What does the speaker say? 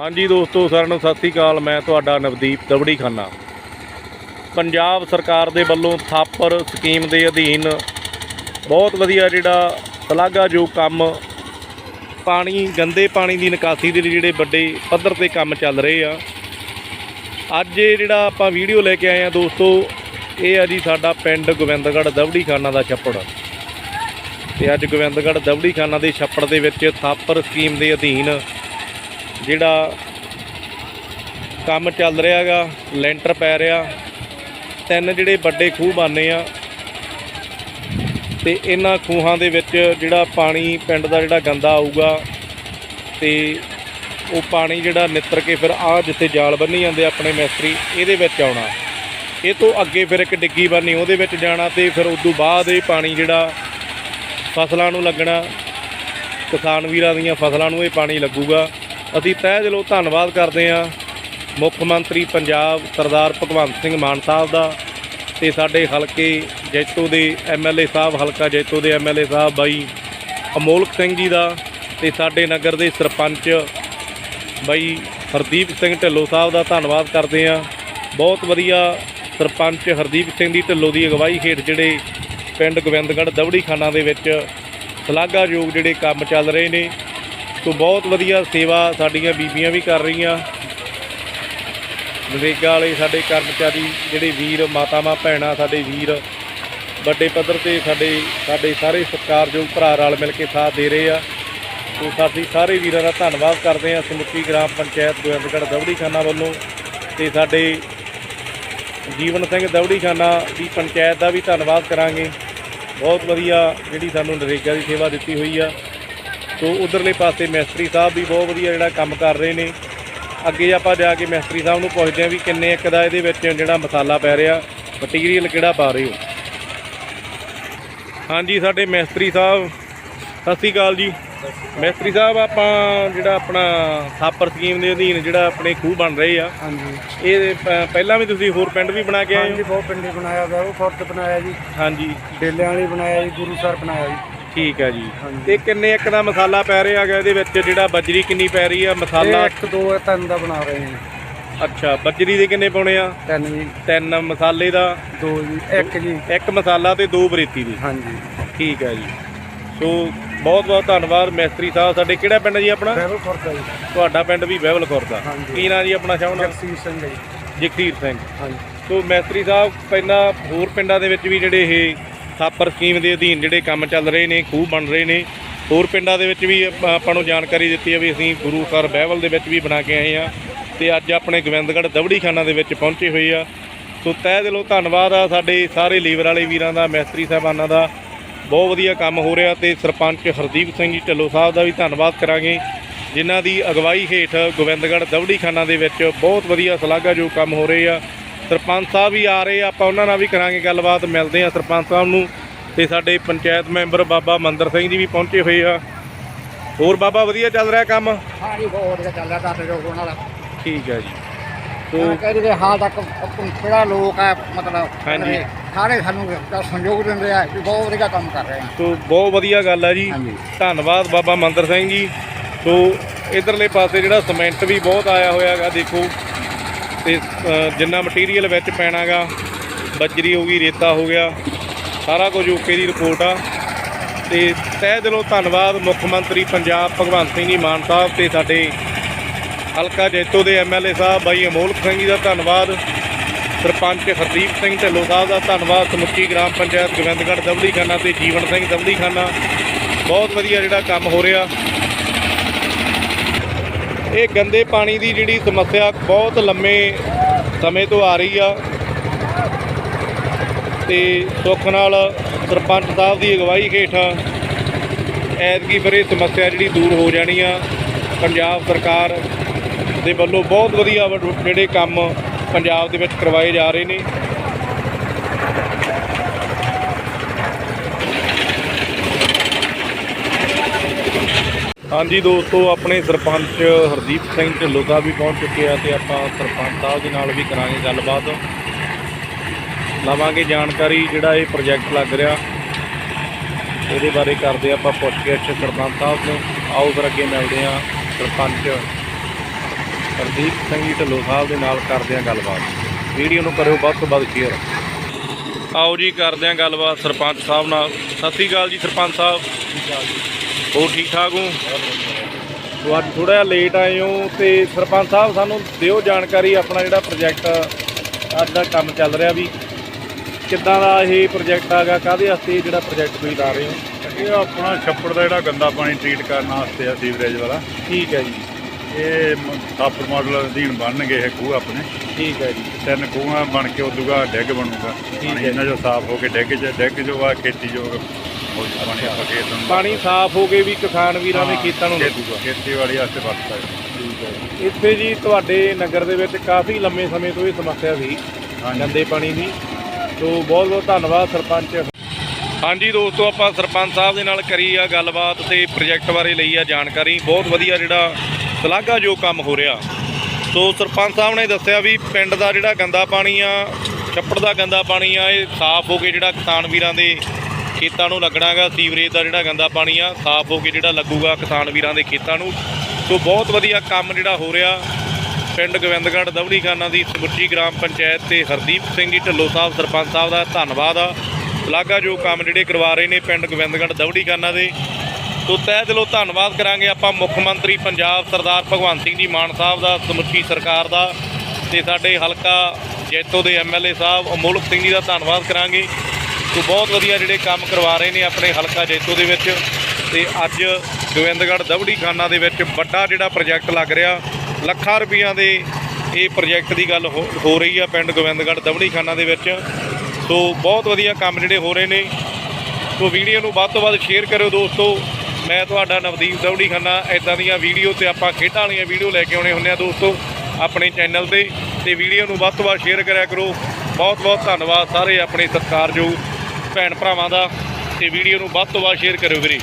ਹਾਂਜੀ ਦੋਸਤੋ, ਸਾਰਿਆਂ ਨੂੰ ਸਤਿ ਸ੍ਰੀ ਅਕਾਲ। ਮੈਂ ਤੁਹਾਡਾ ਨਵਦੀਪ ਦਵੜੀ ਖਾਨਾ ਪੰਜਾਬ ਸਰਕਾਰ ਦੇ ਵੱਲੋਂ ਥਾਪਰ ਸਕੀਮ ਦੇ ਅਧੀਨ ਬਹੁਤ ਵਧੀਆ ਜਿਹੜਾ ਸ਼ਲਾਘਾਯੋਗ ਕੰਮ, ਪਾਣੀ, ਗੰਦੇ ਪਾਣੀ ਦੀ ਨਿਕਾਸੀ ਦੇ ਲਈ ਜਿਹੜੇ ਵੱਡੇ ਪੱਧਰ ਤੇ ਕੰਮ ਚੱਲ ਰਹੇ ਆ। ਅੱਜ ਇਹ ਜਿਹੜਾ ਆਪਾਂ ਵੀਡੀਓ ਲੈ ਕੇ ਆਏ ਆ ਦੋਸਤੋ, ਇਹ ਆ ਜੀ ਸਾਡਾ ਪਿੰਡ ਗੋਬਿੰਦਗੜ੍ਹ ਦਵੜੀ ਖਾਨਾ ਦਾ ਛੱਪੜ। ਤੇ ਅੱਜ ਗੋਬਿੰਦਗੜ੍ਹ ਦਵੜੀ ਖਾਨਾ ਦੇ ਛੱਪੜ ਦੇ ਵਿੱਚ ਥਾਪਰ ਸਕੀਮ ਦੇ ਅਧੀਨ ਜਿਹੜਾ ਕੰਮ ਚੱਲ ਰਿਹਾਗਾ, ਲੈਂਟਰ ਪੈ ਰਿਹਾ, ਤਿੰਨ ਜਿਹੜੇ ਵੱਡੇ ਖੂਹ ਬਾਨੇ ਆ, ਤੇ ਇਹਨਾਂ ਖੂਹਾਂ ਦੇ ਵਿੱਚ ਜਿਹੜਾ ਪਾਣੀ ਪਿੰਡ ਦਾ ਜਿਹੜਾ ਗੰਦਾ ਆਊਗਾ, ਤੇ ਉਹ ਪਾਣੀ ਜਿਹੜਾ ਨਿੱਤਰ ਕੇ ਫਿਰ ਆਹ ਜਿੱਥੇ ਜਾਲ ਬੰਨੀ ਜਾਂਦੇ ਆਪਣੇ ਮਿਸਤਰੀ, ਇਹਦੇ ਵਿੱਚ ਆਉਣਾ। ਇਹ ਤੋਂ ਅੱਗੇ ਫਿਰ ਇੱਕ ਡਿੱਗੀ ਬੰਨੀ, ਉਹਦੇ ਵਿੱਚ ਜਾਣਾ ਤੇ ਫਿਰ ਉਸ ਤੋਂ ਬਾਅਦ ਇਹ ਪਾਣੀ ਜਿਹੜਾ ਫਸਲਾਂ ਨੂੰ ਲੱਗਣਾ, ਕਿਸਾਨ ਵੀਰਾਂ ਦੀਆਂ ਫਸਲਾਂ ਨੂੰ ਇਹ ਪਾਣੀ ਲੱਗੂਗਾ। ਅਸੀਂ ਤਹਿ ਦਿਲੋਂ ਧੰਨਵਾਦ ਕਰਦੇ ਹਾਂ ਮੁੱਖ ਮੰਤਰੀ ਪੰਜਾਬ ਸਰਦਾਰ ਭਗਵੰਤ ਸਿੰਘ ਮਾਨ ਸਾਹਿਬ ਦਾ ਤੇ ਸਾਡੇ ਹਲਕੇ ਜੈਤੋ ਦੇ ਐਮਐਲਏ ਸਾਹਿਬ, ਹਲਕਾ ਜੈਤੋ ਦੇ ਐਮਐਲਏ ਸਾਹਿਬ ਬਾਈ ਅਮੋਲਕ ਸਿੰਘ ਜੀ ਦਾ ਤੇ ਸਾਡੇ ਨਗਰ ਦੇ ਸਰਪੰਚ ਬਾਈ ਹਰਦੀਪ ਸਿੰਘ ਢਿੱਲੋਂ ਸਾਹਿਬ ਦਾ ਧੰਨਵਾਦ ਕਰਦੇ ਹਾਂ। ਬਹੁਤ ਵਧੀਆ ਸਰਪੰਚ ਹਰਦੀਪ ਸਿੰਘ ਦੀ ਢਿੱਲੋਂ ਦੀ ਅਗਵਾਈ ਹੇਠ ਜਿਹੜੇ ਪਿੰਡ ਗੋਬਿੰਦਗੜ੍ਹ ਦਵੜੀ ਖਾਨਾ ਦੇ ਵਿੱਚ ਸ਼ਲਾਘਾਯੋਗ ਜਿਹੜੇ ਕੰਮ ਚੱਲ ਰਹੇ ਨੇ। ਸੋ ਬਹੁਤ ਵਧੀਆ ਸੇਵਾ ਸਾਡੀਆਂ ਬੀਬੀਆਂ ਵੀ ਕਰ ਰਹੀਆਂ। ਨਰੇਗਾ ਵਾਲੇ ਸਾਡੇ ਕਰਮਚਾਰੀ ਜਿਹੜੇ ਵੀਰ, ਮਾਤਾਵਾਂ, ਭੈਣਾਂ ਸਾਡੇ ਵੀਰ, ਵੱਡੇ ਪੱਧਰ ਤੇ ਸਾਡੇ ਸਾਡੇ ਸਾਰੇ ਸਤਿਕਾਰਯੋਗ ਭਰਾ ਰਲ ਮਿਲ ਕੇ ਸਾਥ ਦੇ ਰਹੇ ਆ। ਸੋ ਸਾਡੀ ਸਾਰੇ ਵੀਰਾਂ ਦਾ ਧੰਨਵਾਦ ਕਰਦੇ ਹਾਂ ਸਮੁੱਚੀ ਗ੍ਰਾਮ ਪੰਚਾਇਤ ਗੋਬਿੰਦਗੜ੍ਹ ਦਵੜੀ ਖਾਨਾ ਵੱਲੋਂ ਤੇ ਸਾਡੇ ਜੀਵਨ ਸਿੰਘ ਦਵੜੀਖਾਨਾ ਦੀ ਪੰਚਾਇਤ ਦਾ ਵੀ ਧੰਨਵਾਦ ਕਰਾਂਗੇ। ਬਹੁਤ ਵਧੀਆ ਜਿਹੜੀ ਸਾਨੂੰ ਨਰੇਗਾ ਦੀ ਸੇਵਾ ਦਿੱਤੀ ਹੋਈ ਆ। ਸੋ ਉਧਰਲੇ ਪਾਸੇ ਮਿਸਤਰੀ ਸਾਹਿਬ ਵੀ ਬਹੁਤ ਵਧੀਆ ਜਿਹੜਾ ਕੰਮ ਕਰ ਰਹੇ ਨੇ। ਅੱਗੇ ਆਪਾਂ ਜਾ ਕੇ ਮਿਸਤਰੀ ਸਾਹਿਬ ਨੂੰ ਪੁੱਛਦੇ ਹਾਂ ਵੀ ਕਿੰਨੇ ਇੱਕ ਦਾ ਇਹਦੇ ਵਿੱਚ ਜਿਹੜਾ ਮਸਾਲਾ ਪੈ ਰਿਹਾ ਮਟੀਰੀਅਲ ਕਿਹੜਾ ਪਾ ਰਹੇ ਹੋ? ਹਾਂਜੀ ਸਾਡੇ ਮਿਸਤਰੀ ਸਾਹਿਬ ਸਤਿ ਸ਼੍ਰੀ ਅਕਾਲ ਜੀ। ਮਿਸਤਰੀ ਸਾਹਿਬ ਆਪਾਂ ਜਿਹੜਾ ਆਪਣਾ ਥਾਪਰ ਸਕੀਮ ਦੇ ਅਧੀਨ ਜਿਹੜਾ ਆਪਣੇ ਖੂਹ ਬਣ ਰਹੇ ਆ। ਹਾਂਜੀ। ਇਹ ਪਹਿਲਾਂ ਵੀ ਤੁਸੀਂ ਹੋਰ ਪਿੰਡ ਵੀ ਬਣਾ ਕੇ ਆਏ ਹਾਂਜੀ ਹੋ ਬਹੁਤ ਪਿੰਡੇ ਬਣਾਇਆ ਗਿਆ ਉਹ ਫੁਰਤ ਬਣਾਇਆ ਜੀ। ਹਾਂਜੀ। ਡੇਲਿਆਂ ਵਾਲੀ ਬਣਾਇਆ ਜੀ ਗੁਰੂ ਸਰ ਬਣਾਇਆ ਜੀ। ਠੀਕ ਹੈ ਜੀ। ਹਾਂਜੀ। ਤੇ ਕਿੰਨੇ ਇੱਕ ਦਾ ਮਸਾਲਾ ਪੈ ਰਿਹਾ ਹੈਗਾ ਇਹਦੇ ਵਿੱਚ? ਜਿਹੜਾ ਬਜਰੀ ਕਿੰਨੀ ਪੈ ਰਹੀ ਆ? ਇਹ ਮਸਾਲਾ ਇੱਕ ਦੋ ਤਿੰਨ ਦਾ ਬਣਾ ਰਹੇ ਹਾਂ। ਅੱਛਾ ਬਜਰੀ ਦੇ ਕਿੰਨੇ ਪਾਉਣੇ ਆ? ਤਿੰਨ ਜੀ। ਤਿੰਨ ਮਸਾਲੇ ਦਾ? ਦੋ ਜੀ ਇੱਕ ਜੀ। ਇੱਕ ਮਸਾਲਾ ਤੇ ਦੋ ਬਰੇਤੀ ਦੀ? ਹਾਂਜੀ। ਠੀਕ ਹੈ ਜੀ। ਸੋ ਬਹੁਤ ਬਹੁਤ ਧੰਨਵਾਦ ਮਿਸਤਰੀ ਸਾਹਿਬ। ਸਾਡੇ ਕਿਹੜਾ ਪਿੰਡ ਜੀ ਆਪਣਾ? ਫੁਰਤ ਹੈ ਜੀ। ਤੁਹਾਡਾ ਪਿੰਡ ਵੀ ਬਹਿਬਲ ਖੁਰ ਦਾ। ਹਾਂਜੀ। ਕੀ ਨਾਂ ਜੀ ਆਪਣਾ ਸ਼ਾਹਣਾ ਜਗਸੀਰ ਸਿੰਘ ਜੀ। ਜਗਸੀਰ ਸਿੰਘ। ਹਾਂਜੀ। ਸੋ ਮਿਸਤਰੀ ਸਾਹਿਬ ਪਹਿਲਾਂ ਹੋਰ ਪਿੰਡਾਂ ਦੇ ਵਿੱਚ ਵੀ ਜਿਹੜੇ ਇਹ ਥਾਪਰ ਸਕੀਮ ਦੇ ਅਧੀਨ ਜਿਹੜੇ ਕੰਮ ਚੱਲ ਰਹੇ ਨੇ, ਖੂਹ ਬਣ ਰਹੇ ਨੇ, ਹੋਰ ਪਿੰਡਾਂ ਦੇ ਵਿੱਚ ਵੀ ਆਪਾਂ ਨੂੰ ਜਾਣਕਾਰੀ ਦਿੱਤੀ ਹੈ ਵੀ ਅਸੀਂ ਗੁਰੂ ਘਰ ਬਹਿਵਲ ਦੇ ਵਿੱਚ ਵੀ ਬਣਾ ਕੇ ਆਏ ਆ ਤੇ ਅੱਜ ਆਪਣੇ ਗੋਬਿੰਦਗੜ੍ਹ ਦਵੜੀ ਖਾਨਾ ਦੇ ਵਿੱਚ ਪਹੁੰਚੇ ਹੋਏ ਆ। ਸੋ ਤਹਿ ਦਿਲੋਂ ਧੰਨਵਾਦ ਆ ਸਾਡੇ ਸਾਰੇ ਲੀਵਰ ਵਾਲੇ ਵੀਰਾਂ ਦਾ, ਮਿਸਤਰੀ ਸਾਹਿਬਾਨਾਂ ਦਾ। ਬਹੁਤ ਵਧੀਆ ਕੰਮ ਹੋ ਰਿਹਾ ਤੇ ਸਰਪੰਚ ਹਰਦੀਪ ਸਿੰਘ ਜੀ ਢਿੱਲੋਂ ਸਾਹਿਬ ਦਾ ਵੀ ਧੰਨਵਾਦ ਕਰਾਂਗੇ, ਜਿਨ੍ਹਾਂ ਦੀ ਅਗਵਾਈ ਹੇਠ ਗੋਬਿੰਦਗੜ੍ਹ ਦਵੜੀ ਖਾਨਾ ਦੇ ਵਿੱਚ ਬਹੁਤ ਵਧੀਆ ਸ਼ਲਾਘਾਯੋਗ ਕੰਮ ਹੋ ਰਹੇ ਆ। ਸਰਪੰਚ ਸਾਹਿਬ ਵੀ ਆ ਰਹੇ ਆ ਆਪਾਂ ਉਹਨਾਂ ਨਾਲ ਵੀ ਕਰਾਂਗੇ ਗੱਲਬਾਤ ਮਿਲਦੇ ਆ ਸਰਪੰਚ ਸਾਹਿਬ ਨੂੰ। ਤੇ ਸਾਡੇ ਪੰਚਾਇਤ ਮੈਂਬਰ ਬਾਬਾ ਮੰਦਰ ਸਿੰਘ ਜੀ ਵੀ ਪਹੁੰਚੇ ਹੋਏ ਆ। ਹੋਰ ਬਾਬਾ ਵਧੀਆ ਚੱਲ ਰਿਹਾ ਕੰਮ? ਹਾਂਜੀ ਬਹੁਤ ਵਧੀਆ ਚੱਲ ਰਿਹਾ ਜੋ ਠੀਕ ਹੈ ਜੀ। ਤੋ ਕਹਿੰਦੇ ਹਾਲ ਤੱਕ ਕਿਹੜਾ ਲੋਕ ਹੈ ਮਤਲਬ ਹਾਂਜੀ। ਸਾਰੇ ਸਾਨੂੰ ਦਾ ਸਹਿਯੋਗ ਦਿੰਦੇ ਆ ਵੀ ਬਹੁਤ ਵਧੀਆ ਕੰਮ ਕਰ ਰਹੇ ਆ। ਬਹੁਤ ਵਧੀਆ ਗੱਲ ਹੈ ਜੀ। ਧੰਨਵਾਦ ਬਾਬਾ ਮੰਦਰ ਸਿੰਘ ਜੀ। ਸੋ ਇਧਰਲੇ ਪਾਸੇ ਜਿਹੜਾ ਸੀਮੈਂਟ ਵੀ ਬਹੁਤ ਆਇਆ ਹੋਇਆ ਹੈਗਾ ਦੇਖੋ। ਤੇ ਜਿੰਨਾ ਮਟੀਰੀਅਲ ਵਿੱਚ ਪੈਣਾਗਾ, ਬੱਜਰੀ ਹੋ ਗਈ, ਰੇਤਾ ਹੋ ਗਿਆ, ਸਾਰਾ ਕੁਝ ਓਕੇ ਦੀ ਰਿਪੋਰਟ ਆ। ਤੇ ਤਹਿ ਦਿਲੋਂ ਧੰਨਵਾਦ ਮੁੱਖ ਮੰਤਰੀ ਪੰਜਾਬ ਭਗਵੰਤ ਸਿੰਘ ਜੀ ਮਾਨ ਸਾਹਿਬ ਤੇ ਸਾਡੇ ਹਲਕਾ ਜੈਤੋ ਦੇ ਐਮਐਲਏ ਸਾਹਿਬ, ਬਾਈ ਅਮੋਲਕ ਸਿੰਘ ਜੀ ਦਾ ਧੰਨਵਾਦ, ਸਰਪੰਚ ਹਰਦੀਪ ਸਿੰਘ ਢਿੱਲੋਂ ਸਾਹਿਬ ਦਾ ਧੰਨਵਾਦ, ਸਮੁੱਚੀ ਗ੍ਰਾਮ ਪੰਚਾਇਤ ਗੋਬਿੰਦਗੜ੍ਹ ਦਵੜੀ ਖਾਨਾ ਤੇ ਜੀਵਨ ਸਿੰਘ ਦਵੜੀ ਖਾਨਾ। ਬਹੁਤ ਵਧੀਆ ਜਿਹੜਾ ਕੰਮ ਹੋ ਰਿਹਾ। ਇਹ ਗੰਦੇ ਪਾਣੀ ਦੀ ਜਿਹੜੀ ਸਮੱਸਿਆ ਬਹੁਤ ਲੰਮੇ ਸਮੇਂ ਤੋਂ ਆ ਰਹੀ ਆ। ਤੇ ਸੁੱਖ ਨਾਲ ਸਰਪੰਚ ਸਾਹਿਬ ਦੀ ਅਗਵਾਈ ਹੇਠ ਐਤਕੀ ਫਿਰ ਇਹ ਸਮੱਸਿਆ ਜਿਹੜੀ ਦੂਰ ਹੋ ਜਾਣੀ ਆ। ਪੰਜਾਬ ਸਰਕਾਰ ਦੇ ਵੱਲੋਂ ਬਹੁਤ ਵਧੀਆ ਜਿਹੜੇ ਕੰਮ ਪੰਜਾਬ ਦੇ ਵਿੱਚ ਕਰਵਾਏ ਜਾ ਰਹੇ ਨੇ। ਹਾਂਜੀ ਦੋਸਤੋ, ਆਪਣੇ ਸਰਪੰਚ ਹਰਦੀਪ ਸਿੰਘ ਢਿੱਲੋਂ ਸਾਹਿਬ ਵੀ ਪਹੁੰਚ ਚੁੱਕੇ ਆ ਤੇ ਆਪਾਂ ਸਰਪੰਚ ਸਾਹਿਬ ਦੇ ਨਾਲ ਵੀ ਕਰਾਂਗੇ ਗੱਲਬਾਤ। ਲਵਾਂਗੇ ਜਾਣਕਾਰੀ ਜਿਹੜਾ ਇਹ ਪ੍ਰੋਜੈਕਟ ਲੱਗ ਰਿਹਾ। ਇਹਦੇ ਬਾਰੇ ਕਰਦੇ ਆਪਾਂ ਪੁੱਛਗਿੱਛ ਸਰਪੰਚ ਸਾਹਿਬ ਨੂੰ। ਆਓ ਫਿਰ ਅੱਗੇ ਮਿਲਦੇ ਆ ਸਰਪੰਚ ਹਰਦੀਪ ਸਿੰਘ ਜੀ ਢੱਲੋ ਸਾਹਿਬ ਦੇ ਨਾਲ ਕਰਦੇ ਹਾਂ ਗੱਲਬਾਤ। ਵੀਡੀਓ ਨੂੰ ਕਰਿਓ ਵੱਧ ਤੋਂ ਵੱਧ ਸ਼ੇਅਰ ਆਓ ਜੀ, ਕਰਦੇ ਹਾਂ ਗੱਲਬਾਤ ਸਰਪੰਚ ਸਾਹਿਬ ਨਾਲ। ਸਤਿ ਸ਼੍ਰੀ ਅਕਾਲ ਜੀ ਸਰਪੰਚ ਸਾਹਿਬ। ਹੋਰ ਠੀਕ ਠਾਕ ਹੋ? ਤੋ ਅੱਜ ਥੋੜਾ ਜਿਹਾ ਲੇਟ ਆਏ ਹੋ ਤੇ ਸਰਪੰਚ ਸਾਹਿਬ ਸਾਨੂੰ ਦਿਓ ਜਾਣਕਾਰੀ ਆਪਣਾ ਜਿਹੜਾ ਪ੍ਰੋਜੈਕਟ ਅੱਜ ਦਾ ਕੰਮ ਚੱਲ ਰਿਹਾ ਵੀ। ਕਿੱਦਾਂ ਦਾ ਇਹ ਪ੍ਰੋਜੈਕਟ ਆਗਾ ਕਾਹਦੇ ਵਾਸਤੇ ਜਿਹੜਾ ਪ੍ਰੋਜੈਕਟ ਤੁਸੀਂ ਲਾ ਰਹੇ ਹੋ? ਇਹ ਆਪਣਾ ਛੱਪੜ ਦਾ ਜਿਹੜਾ ਗੰਦਾ ਪਾਣੀ ਟ੍ਰੀਟ ਕਰਨ ਵਾਸਤੇ ਆ ਸੀਵਰੇਜ ਵਾਲਾ। ਠੀਕ ਹੈ ਜੀ। ਇਹ ਸਾਪਰ ਮਾਡਲ ਅਧੀਨ ਬਣਨਗੇ ਇਹ ਖੂਹ ਆਪਣੇ। ਠੀਕ ਹੈ ਜੀ। ਤਿੰਨ ਖੂਹਾਂ ਬਣ ਕੇ ਉਦੂਗਾ ਡੈਗ ਬਣੂਗਾ। ਹੈ। ਇਹਨਾਂ ਜੋ। ਸਾਫ਼ ਹੋ ਕੇ ਡੈਗ ਚ ਡੈਗ ਜੋ ਆ ਖੇਤੀ ਜੋ ਹੋ ਪਾਣੀ ਸਾਫ਼ ਹੋ ਕੇ ਵੀ ਕਿਸਾਨ ਵੀਰਾਂ ਦੇ ਖੇਤਾਂ ਨੂੰ ਲੱਗੂਗਾ। ਖੇਤੀਬਾੜੀ ਵਾਸਤੇ ਵਰਤਦਾ ਹੈ। ਇੱਥੇ ਜੀ ਤੁਹਾਡੇ ਨਗਰ ਦੇ ਵਿੱਚ ਕਾਫੀ ਲੰਮੇ ਸਮੇਂ ਤੋਂ ਇਹ ਸਮੱਸਿਆ ਸੀ ਗੰਦੇ ਪਾਣੀ ਦੀ। ਸੋ ਬਹੁਤ ਬਹੁਤ ਧੰਨਵਾਦ ਸਰਪੰਚ। ਹਾਂਜੀ ਦੋਸਤੋ ਆਪਾਂ ਸਰਪੰਚ ਸਾਹਿਬ ਦੇ ਨਾਲ ਕਰੀ ਆ ਗੱਲਬਾਤ ਤੇ ਪ੍ਰੋਜੈਕਟ ਬਾਰੇ ਲਈ ਆ ਜਾਣਕਾਰੀ। ਬਹੁਤ ਵਧੀਆ ਜਿਹੜਾ ਸ਼ਲਾਘਾ ਜੋ ਕੰਮ ਹੋ ਰਿਹਾ। ਸੋ ਸਰਪੰਚ ਸਾਹਿਬ ਨੇ ਦੱਸਿਆ ਵੀ ਪਿੰਡ ਦਾ ਜਿਹੜਾ ਗੰਦਾ ਪਾਣੀ ਆ ਛੱਪੜ ਦਾ ਗੰਦਾ ਪਾਣੀ ਆ ਇਹ ਸਾਫ਼ ਹੋ ਕੇ ਜਿਹੜਾ ਕਿਸਾਨ ਵੀਰਾਂ ਦੇ ਖੇਤਾਂ ਨੂੰ ਲੱਗਣਾਗਾ ਸੀਵਰੇਜ ਦਾ ਜਿਹੜਾ ਗੰਦਾ ਪਾਣੀ ਆ, ਸਾਫ਼ ਹੋ ਕੇ ਜਿਹੜਾ ਲੱਗੂਗਾ ਕਿਸਾਨ ਵੀਰਾਂ ਦੇ ਖੇਤਾਂ ਨੂੰ। ਸੋ ਬਹੁਤ ਵਧੀਆ ਕੰਮ ਜਿਹੜਾ ਹੋ ਰਿਹਾ। ਪਿੰਡ ਗੋਬਿੰਦਗੜ੍ਹ ਦਵੜੀ ਖਾਨਾ ਦੀ ਸਮੁੱਚੀ ਗ੍ਰਾਮ ਪੰਚਾਇਤ ਤੇ ਹਰਦੀਪ ਸਿੰਘ ਜੀ ਢੱਲੋ ਸਾਹਿਬ, ਸਰਪੰਚ ਸਾਹਿਬ ਦਾ ਧੰਨਵਾਦ ਆ। ਲਾਗਾ ਜੋ ਕੰਮ ਜਿਹੜੇ ਕਰਵਾ ਰਹੇ ਨੇ ਪਿੰਡ ਗੋਬਿੰਦਗੜ੍ਹ ਦਵੜੀ ਖਾਨਾ ਦੇ। ਸੋ ਤਹਿ ਦਿਲੋਂ ਧੰਨਵਾਦ ਕਰਾਂਗੇ ਆਪਾਂ ਮੁੱਖ ਮੰਤਰੀ ਪੰਜਾਬ ਸਰਦਾਰ ਭਗਵੰਤ ਸਿੰਘ ਜੀ ਮਾਨ ਸਾਹਿਬ ਦਾ, ਸਮੁੱਚੀ ਸਰਕਾਰ ਦਾ। ਤੇ ਸਾਡੇ ਹਲਕਾ ਜੈਤੋ ਦੇ ਐਮਐਲਏ ਸਾਹਿਬ, ਅਮੋਲਕ ਸਿੰਘ ਜੀ ਦਾ ਧੰਨਵਾਦ ਕਰਾਂਗੇ। ਸੋ ਬਹੁਤ ਵਧੀਆ ਜਿਹੜੇ ਕੰਮ ਕਰਵਾ ਰਹੇ ਨੇ ਆਪਣੇ ਹਲਕਾ ਜੈਤੋ ਦੇ ਵਿੱਚ। ਤੇ ਅੱਜ ਗੋਬਿੰਦਗੜ੍ਹ ਦਵੜੀ ਖਾਨਾ ਦੇ ਵਿੱਚ ਵੱਡਾ ਜਿਹੜਾ ਪ੍ਰੋਜੈਕਟ ਲੱਗ ਰਿਹਾ। ਲੱਖਾਂ ਰੁਪਈਆਂ ਦੇ ਇਹ ਪ੍ਰੋਜੈਕਟ ਦੀ ਗੱਲ ਹੋ ਹੋ ਰਹੀ ਆ ਪਿੰਡ ਗੋਬਿੰਦਗੜ੍ਹ ਦਵੜੀ ਖਾਨਾ ਦੇ ਵਿੱਚ। ਸੋ ਬਹੁਤ ਵਧੀਆ ਕੰਮ ਜਿਹੜੇ ਹੋ ਰਹੇ ਨੇ। ਸੋ ਵੀਡੀਓ ਨੂੰ ਵੱਧ ਤੋਂ ਵੱਧ ਸ਼ੇਅਰ ਕਰਿਓ ਦੋਸਤੋ। ਮੈਂ ਤੁਹਾਡਾ ਨਵਦੀਪ ਦਵੜੀ ਖੰਨਾ ਇਦਾਂ ਦੀਆਂ ਵੀਡੀਓ ਤੇ ਆਪਾਂ ਖੇਡਾਂ ਵਾਲੀਆਂ ਵੀਡੀਓ ਲੈ ਕੇ ਆਉਣੇ ਹੁੰਦੇ ਆ ਦੋਸਤੋ ਆਪਣੇ ਚੈਨਲ ਤੇ। ਤੇ ਵੀਡੀਓ ਨੂੰ ਵੱਧ ਤੋਂ ਵੱਧ ਸ਼ੇਅਰ ਕਰਿਆ ਕਰੋ। ਬਹੁਤ ਬਹੁਤ ਧੰਨਵਾਦ ਸਾਰੇ ਆਪਣੇ ਸਤਿਕਾਰਯੋਗ ਭੈਣ ਭਰਾਵਾਂ ਦਾ ਤੇ ਵੀਡੀਓ ਨੂੰ ਵੱਧ ਤੋਂ ਵੱਧ ਸ਼ੇਅਰ ਕਰਿਓ ਵੀਰੇ।